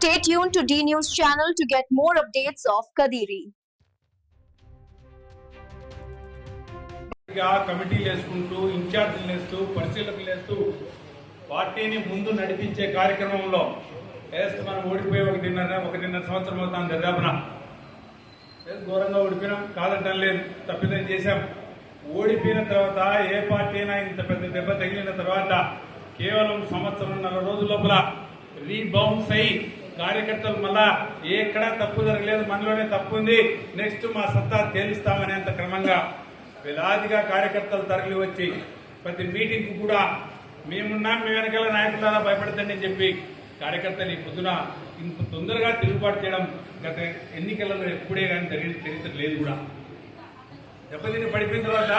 Stay tuned to D News channel to get more updates of Kadiri. కమిటీలు వేసుకుంటూ ఇన్ఛార్జీలు వేస్తూ పరిశీలకులు వేస్తూ పార్టీని ముందు నడిపించే కార్యక్రమంలో వేస్తూ మనం ఓడిపోయి ఒకటిన్నర ఒకటిన్నర సంవత్సరం అవుతాం దర్దాపున ఘోరంగా ఓడిపోయినాం కాదంటం లేదు తప్పిదం చేశాం ఓడిపోయిన తర్వాత ఏ పార్టీ అయినా ఇంత పెద్ద దెబ్బ తగిలిన తర్వాత కేవలం సంవత్సరంన్నర రోజుల లోపల రీబౌన్స్ అయ్యి కార్యకర్తలు మళ్ళా ఎక్కడా తప్పు జరగలేదు మనలోనే తప్పు ఉంది. నెక్స్ట్ మా సత్తా తేలిస్తామనేంత క్రమంగా వేలాదిగా కార్యకర్తలు తరలి వచ్చి ప్రతి మీటింగ్ కూడా మేమున్నా మీ వెనకాల నాయకులారా భయపడతండి అని చెప్పి కార్యకర్తలు ఈ పొద్దున ఇంత తొందరగా తిరుగుబాటు చేయడం గత ఎన్నికలలో ఎప్పుడే కానీ జరిగిన చరిత్ర లేదు కూడా. దెబ్బతిని పడిపోయిన తర్వాత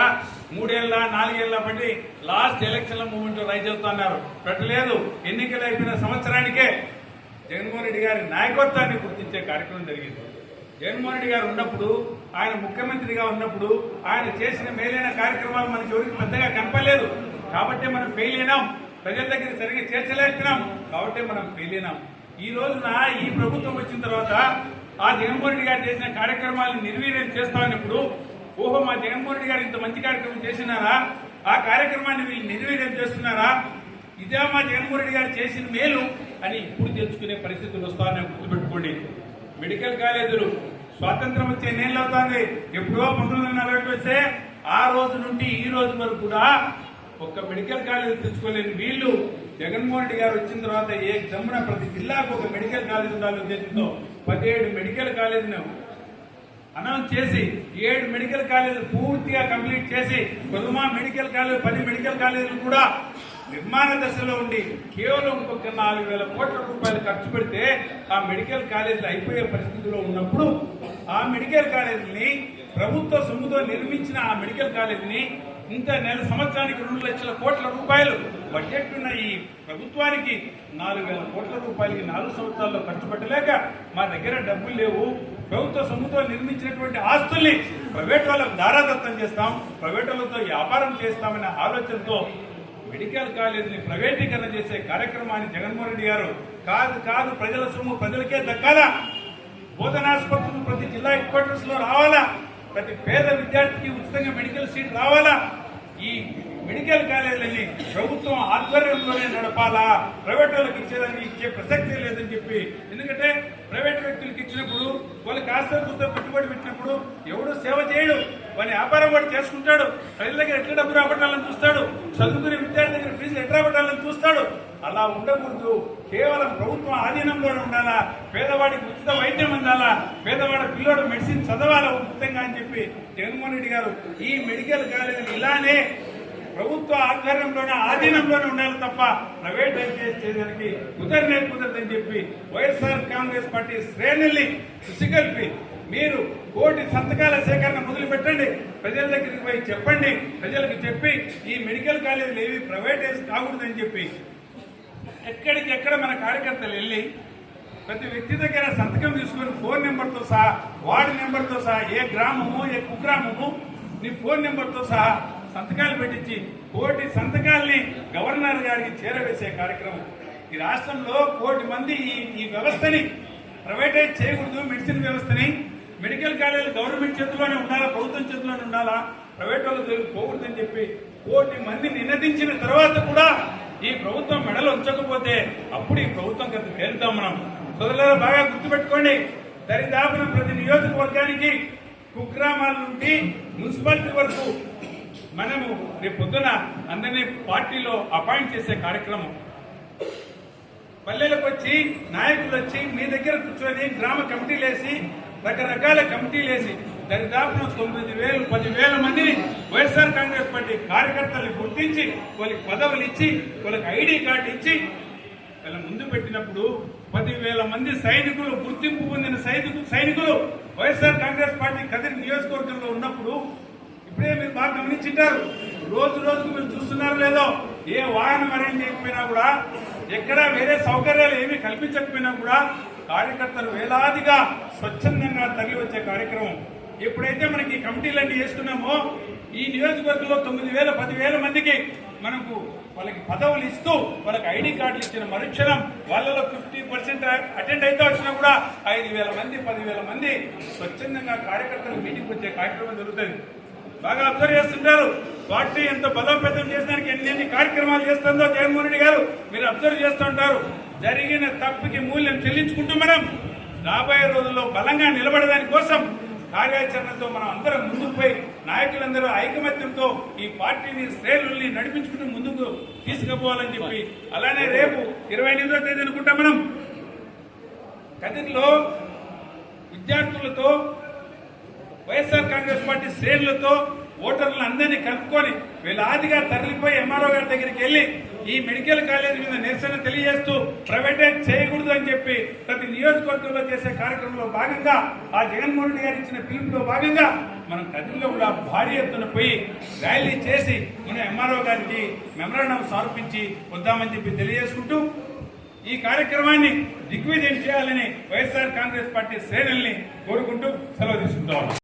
మూడేళ్ళ నాలుగేళ్ళ బట్టి లాస్ట్ ఎలక్షన్ల మూమెంట్ రైజ్ అవుతున్నారు పెట్టలేదు ఎన్నికలు అయిపోయిన సంవత్సరానికే జగన్మోహన్ రెడ్డి గారి నాయకత్వాన్ని గుర్తించే కార్యక్రమం జరిగింది. జగన్మోహన్ రెడ్డి గారు ఉన్నప్పుడు ఆయన ముఖ్యమంత్రిగా ఉన్నప్పుడు ఆయన చేసిన మేలైన కార్యక్రమాలు మనకి ఎవరికి పెద్దగా కనపడలేదు. కాబట్టి మనం ఫెయిల్ అయినాం. ప్రజల దగ్గర సరిగ్గా చేర్చలేకపోయినాం. కాబట్టి మనం ఫెయిల్ అయినాం. ఈ రోజున ఈ ప్రభుత్వం వచ్చిన తర్వాత ఆ జగన్మోహన్ రెడ్డి గారు చేసిన కార్యక్రమాలను నిర్వీర్యం చేస్తామన్నప్పుడు ఓహో మా జగన్మోహన్ రెడ్డి గారు ఇంత మంచి కార్యక్రమం చేసినారా? ఆ కార్యక్రమాన్ని వీళ్ళు నిర్వీర్యం చేస్తున్నారా? ఇదే మా జగన్మోహన్ రెడ్డి గారు చేసిన మేలు అని ఇప్పుడు తెచ్చుకునే పరిస్థితులు వస్తాయని గుర్తుపెట్టుకోండి. మెడికల్ కాలేజీలు స్వాతంత్రం వచ్చే ఎన్నేళ్ళు అవుతుంది. ఎప్పుడో పంతొమ్మిది వందల నలభై వస్తే ఆ రోజు నుండి ఈ రోజు వరకు కూడా ఒక్క మెడికల్ కాలేజీ తెచ్చుకోలేని వీళ్ళు జగన్మోహన్ రెడ్డి గారు వచ్చిన తర్వాత ఏ జమ్మున ప్రతి జిల్లాకు ఒక మెడికల్ కాలేజ్ ఉండాలని ఉద్దేశంతో పదిహేడు మెడికల్ కాలేజీని అనౌన్స్ చేసి ఏడు మెడికల్ కాలేజీలు పూర్తిగా కంప్లీట్ చేసి కొదుమా మెడికల్ కాలేజ్ పది మెడికల్ కాలేజీలు కూడా నిర్మాణ దశలో ఉండి కేవలం ఇంకొక నాలుగు వేల కోట్ల రూపాయలు ఖర్చు పెడితే ఆ మెడికల్ కాలేజీలు అయిపోయే పరిస్థితిలో ఉన్నప్పుడు ఆ మెడికల్ కాలేజీని ప్రభుత్వ సొమ్ముతో నిర్మించిన ఆ మెడికల్ కాలేజీని ఇంత నెల సంవత్సరానికి రెండు లక్షల కోట్ల రూపాయలు బడ్జెట్ ఉన్న ఈ ప్రభుత్వానికి నాలుగు వేల కోట్ల రూపాయలకి నాలుగు సంవత్సరాల్లో ఖర్చు పెట్టలేక మా దగ్గర డబ్బులు లేవు. ప్రభుత్వ సొమ్ముతో నిర్మించినటువంటి ఆస్తుల్ని ప్రైవేట్ వాళ్ళకు దారాదత్తం చేస్తాం ప్రైవేట్ వాళ్ళతో వ్యాపారం చేస్తామనే ఆలోచనతో మెడికల్ కాలేజీని ప్రైవేటీకరణ చేసే కార్యక్రమాన్ని జగన్మోహన్ రెడ్డి గారు కాదు కాదు ప్రజల సొమ్ము ప్రజలకే దక్కాలా? బోధనాసుపత్రులు ప్రతి జిల్లా హెడ్ క్వార్టర్స్లో రావాలా? ప్రతి పేద విద్యార్థికి ఉచితంగా మెడికల్ సీట్ రావాలా? ఈ మెడికల్ కాలేజీలని ప్రభుత్వం ఆధ్వర్యంలోనే నడపాలా? ప్రైవేట్ వాళ్ళకి ఇచ్చేదానికి ఇచ్చే ప్రసక్తే లేదని చెప్పి ఎందుకంటే ప్రైవేట్ వ్యక్తులకు ఇచ్చినప్పుడు వాళ్ళు కాస్త పుస్తక పెట్టుబడి పెట్టినప్పుడు ఎవడు సేవ చేయడు. వాని వ్యాపారం వాడు చేసుకుంటాడు. ప్రజల దగ్గర ఎట్లా డబ్బు రాబట్టాలని చూస్తాడు? చదువుకునే విద్యార్థి దగ్గర ఫీజులు ఎట్లా రాబట్టాలని చూస్తాడు? అలా ఉండకూడదు. కేవలం ప్రభుత్వం ఆధీనంలోనే ఉండాలా? పేదవాడికి ఉచిత వైద్యం అందాలా? పేదవాడి పిల్లోడు మెడిసిన్ చదవాలా ఉచితంగా అని చెప్పి జగన్మోహన్ రెడ్డి గారు ఈ మెడికల్ కాలేజీలు ఇలానే ప్రభుత్వ ఆధ్వర్యంలోనే ఆధీనంలోనే ఉండాలి తప్ప ప్రైవేటైజ్ చేయడానికి కుదరనే కుదరదని చెప్పి వైఎస్ఆర్ కాంగ్రెస్ పార్టీ శ్రేణుల్ని సుసిగల్పి. మీరు కోటి సంతకాల సేకరణ మొదలు పెట్టండి ప్రజల దగ్గరికి పోయి చెప్పండి. ప్రజలకు చెప్పి ఈ మెడికల్ కాలేజీలు ఏవి ప్రైవేటైజ్ కాకూడదని చెప్పి. ఎక్కడికి ఎక్కడ మన కార్యకర్తలు వెళ్ళి ప్రతి వ్యక్తి దగ్గర సంతకం తీసుకొని ఫోన్ నెంబర్తో సహా వార్డు నెంబర్తో సహా ఏ గ్రామము ఏ కుగ్రామము నీ ఫోన్ నెంబర్తో సహా సంతకాలు పెట్టించి కోటి సంతకాల్ని గవర్నర్ గారికి చేరవేసే కార్యక్రమం. ఈ రాష్ట్రంలో కోటి మంది ఈ ఈ వ్యవస్థని ప్రైవేటైజ్ చేయకూడదు మెడిసిన్ వ్యవస్థని. మెడికల్ కాలేజీలు గవర్నమెంట్ చేతిలోనే ఉండాలా ప్రభుత్వం చేతిలోనే ఉండాలా? ప్రైవేట్ వాళ్ళ దగ్గరికి పోకూడదని చెప్పి కోటి మంది నినదించిన తర్వాత కూడా ఈ ప్రభుత్వం మెడలు ఉంచకపోతే అప్పుడు ఈ ప్రభుత్వం కింద తేలుతాం మనం. సోదరులారా బాగా గుర్తుపెట్టుకోండి. దరిదాపున ప్రతి నియోజకవర్గానికి కుగ్రామాల నుండి మున్సిపాలిటీ వరకు మనము రేపు పొద్దున అందరినీ పార్టీలో అపాయింట్ చేసే కార్యక్రమం. పల్లెలకు వచ్చి నాయకులు వచ్చి మీ దగ్గర కూర్చొని గ్రామ కమిటీలు వేసి రకరకాల కమిటీలు వేసి దరిదాపున తొమ్మిది వేలు పదివేల మందిని వైఎస్ఆర్ కాంగ్రెస్ పార్టీ కార్యకర్తల్ని గుర్తించి వాళ్ళకి పదవులు ఇచ్చి వాళ్ళకి ఐడి కార్డు ఇచ్చి వాళ్ళ ముందు పెట్టినప్పుడు పదివేల మంది సైనికులు గుర్తింపు పొందిన సైనికులు సైనికులు వైఎస్ఆర్ కాంగ్రెస్ పార్టీ కదిరి నియోజకవర్గంలో ఉన్నప్పుడు ఇప్పుడే మీరు బాగా గమనించింటారు రోజు రోజుకు మీరు చూస్తున్నారు లేదో ఏ వాహనం అరేంజ్ చేయకపోయినా కూడా ఎక్కడా వేరే సౌకర్యాలు ఏమీ కల్పించకపోయినా కూడా కార్యకర్తలు వేలాదిగా స్వచ్ఛందంగా తరలి వచ్చే కార్యక్రమం. ఎప్పుడైతే మనకి ఈ కమిటీలన్నీ వేసుకున్నామో ఈ నియోజకవర్గంలో తొమ్మిది వేల పదివేల మందికి మనకు వాళ్ళకి పదవులు ఇస్తూ వాళ్ళకి ఐడి కార్డులు ఇచ్చిన మరుక్షణం వాళ్ళలో ఫిఫ్టీ పర్సెంట్ అటెండ్ అయితే వచ్చినా కూడా ఐదు వేల మంది పదివేల మంది స్వచ్ఛందంగా కార్యకర్తలు మీటింగ్ వచ్చే కార్యక్రమం జరుగుతుంది. బాగా అబ్జర్వ్ చేస్తుంటారు. పార్టీ ఎంత బలోపేతం చేసడానికి ఎన్ని ఎన్ని కార్యక్రమాలు చేస్తుందో జగన్మోహన్ రెడ్డి గారు మీరు అబ్జర్వ్ చేస్తుంటారు. జరిగిన తప్పుకి మూల్యం చెల్లించుకుంటూ మనం రాబోయే రోజుల్లో బలంగా నిలబడదాని కోసం కార్యాచరణతో మనం అందరం ముందుకు పోయి నాయకులందరూ ఐకమత్యంతో ఈ పార్టీని శ్రేణుల్ని నడిపించుకుంటూ ముందుకు తీసుకుపోవాలని చెప్పి అలానే రేపు ఇరవై ఎనిమిదో తేదీ అనుకుంటా మనం. కదిరిలో విద్యార్థులతో వైఎస్ఆర్ కాంగ్రెస్ పార్టీ శ్రేణులతో ఓటర్లను అందరినీ కలుపుకొని వేలాదిగా తరలిపోయి ఎంఆర్ఓ గారి దగ్గరికి వెళ్ళి ఈ మెడికల్ కాలేజ్ మీద నిరసన తెలియజేస్తూ ప్రైవేటైజ్ చేయకూడదు అని చెప్పి ప్రతి నియోజకవర్గంలో చేసే కార్యక్రమంలో భాగంగా ఆ జగన్మోహన్ రెడ్డి గారు ఇచ్చిన పిలుపులో భాగంగా మనం కదిరిలో కూడా భారీ ఎత్తున పోయి ర్యాలీ చేసి మన ఎంఆర్ఓ గారికి మెమరాండం సమర్పించి వద్దామని చెప్పి తెలియజేసుకుంటూ ఈ కార్యక్రమాన్ని దిగ్విజయం చేయాలని వైఎస్ఆర్ కాంగ్రెస్ పార్టీ శ్రేణుల్ని కోరుకుంటూ